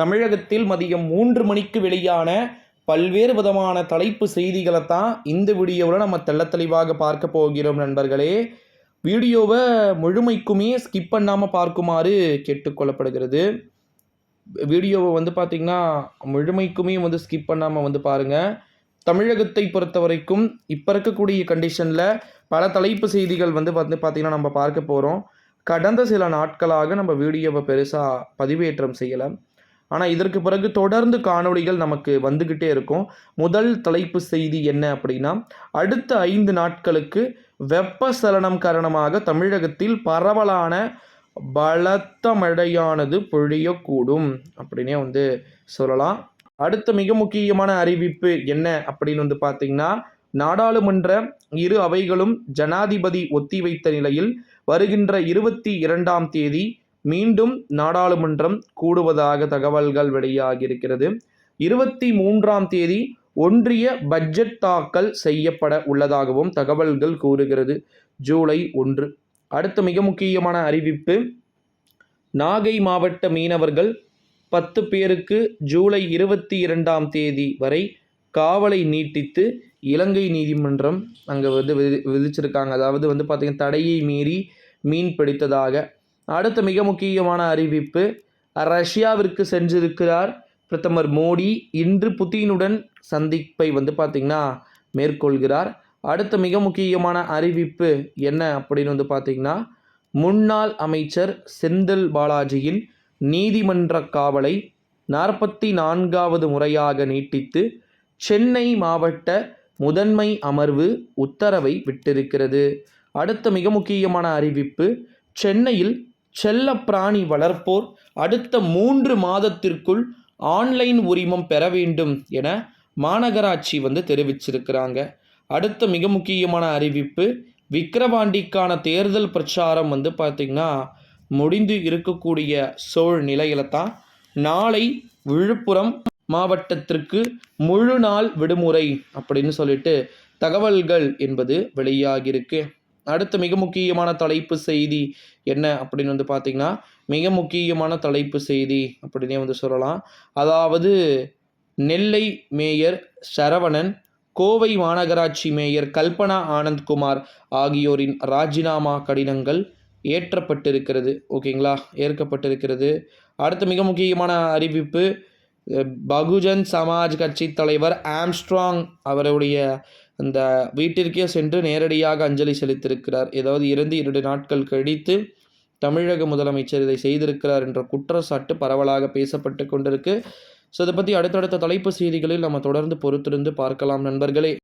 தமிழகத்தில் மதியம் மூன்று மணிக்கு வெளியான பல்வேறு விதமான தலைப்பு செய்திகளை தான் இந்த வீடியோவில் நம்ம தெள்ளத்தெளிவாக பார்க்க போகிறோம் நண்பர்களே. வீடியோவை முழுமைக்குமே ஸ்கிப் பண்ணாமல் பார்க்குமாறு கேட்டுக்கொள்ளப்படுகிறது வீடியோவை வந்து பார்த்திங்கன்னா முழுமைக்குமே வந்து ஸ்கிப் பண்ணாமல் வந்து பாருங்கள் தமிழகத்தை பொறுத்த வரைக்கும் இப்போ இருக்கக்கூடிய கண்டிஷனில் பல தலைப்பு செய்திகள் வந்து வந்து பார்த்திங்கன்னா நம்ம பார்க்க போகிறோம் கடந்த சில நாட்களாக நம்ம வீடியோவை பெருசாக பதிவேற்றம் செய்யலை. ஆனால் இதற்கு பிறகு தொடர்ந்து காணொளிகள் நமக்கு வந்துக்கிட்டே இருக்கும். முதல் தலைப்பு செய்தி என்ன அப்படின்னா அடுத்த ஐந்து நாட்களுக்கு வெப்பசலனம் காரணமாக தமிழகத்தில் பரவலான பலத்த மழையானது பொழியக்கூடும் அப்படின்னே வந்து சொல்லலாம். அடுத்த மிக முக்கியமான அறிவிப்பு என்ன அப்படின்னு வந்து பார்த்தீங்கன்னா நாடாளுமன்ற இரு அவைகளும் ஜனாதிபதி ஒத்திவைத்த நிலையில் வருகின்ற இருபத்தி இரண்டாம் தேதி மீண்டும் நாடாளுமன்றம் கூடுவதாக தகவல்கள் வெளியாகியிருக்கிறது. இருபத்தி மூன்றாம் தேதி ஒன்றிய பட்ஜெட் தாக்கல் செய்யப்பட உள்ளதாகவும் தகவல்கள் கூறுகிறது. ஜூலை ஒன்று. அடுத்த மிக முக்கியமான அறிவிப்பு. நாகை மாவட்ட மீனவர்கள் பத்து பேருக்கு ஜூலை இருபத்தி இரண்டாம் தேதி வரை காவலை நீட்டித்து இலங்கை நீதிமன்றம் அங்கே வந்து விதி விதிச்சிருக்காங்க. அதாவது வந்து பார்த்திங்கன்னா தடையை மீறி மீன் பிடித்ததாக அடுத்த மிக முக்கியமான அறிவிப்பு ரஷ்யாவிற்கு சென்றிருக்கிறார் பிரதமர் மோடி. இன்று புதினுடன் சந்திப்பை வந்து பார்த்திங்கன்னா மேற்கொள்கிறார். அடுத்த மிக முக்கியமான அறிவிப்பு என்ன அப்படின்னு வந்து பார்த்திங்கன்னா முன்னாள் அமைச்சர் செந்தில் பாலாஜியின் நீதிமன்ற காவலை நாற்பத்தி நான்காவது முறையாக நீட்டித்து சென்னை மாவட்ட முதன்மை அமர்வு உத்தரவை விட்டிருக்கிறது. அடுத்த மிக முக்கியமான அறிவிப்பு சென்னையில் செல்லப்பிராணி வளர்ப்போர் அடுத்த மூன்று மாதத்திற்குள் ஆன்லைன் உரிமம் பெற வேண்டும் என மாநகராட்சி வந்து தெரிவிச்சிருக்கிறாங்க. அடுத்த மிக முக்கியமான அறிவிப்பு விக்கிரவாண்டிக்கான தேர்தல் பிரச்சாரம் வந்து பார்த்திங்கன்னா முடிந்து இருக்கக்கூடிய சூழ்நிலையில தான் நாளை விழுப்புரம் மாவட்டத்திற்கு முழு நாள் விடுமுறை அப்படின்னு சொல்லிட்டு தகவல்கள் என்பது வெளியாகியிருக்கு. அடுத்த மிக முக்கியமான தலைப்பு செய்தி என்ன அப்படின்னு வந்து பார்த்திங்கன்னா மிக முக்கியமான தலைப்பு செய்தி அப்படின்னே வந்து சொல்லலாம். அதாவது நெல்லை மேயர் சரவணன் கோவை மாநகராட்சி மேயர் கல்பனா ஆனந்த்குமார் ஆகியோரின் ராஜினாமா கடிதங்கள் ஏற்றப்பட்டிருக்கிறது. ஓகேங்களா? ஏற்கப்பட்டிருக்கிறது. அடுத்த மிக முக்கியமான அறிவிப்பு பகுஜன் சமாஜ் கட்சி தலைவர் ஆம்ஸ்ட்ராங் அவருடைய அந்த வீட்டிற்கே சென்று நேரடியாக அஞ்சலி செலுத்தியிருக்கிறார். ஏதாவது இறந்து இரண்டு நாட்கள் கழித்து தமிழக முதலமைச்சர் இதை செய்திருக்கிறார் என்ற குற்றச்சாட்டு பரவலாக பேசப்பட்டு கொண்டிருக்கு. ஸோ இதை பற்றி அடுத்தடுத்த தலைப்பு செய்திகளில் நம்ம தொடர்ந்து பொறுத்திருந்து பார்க்கலாம் நண்பர்களே.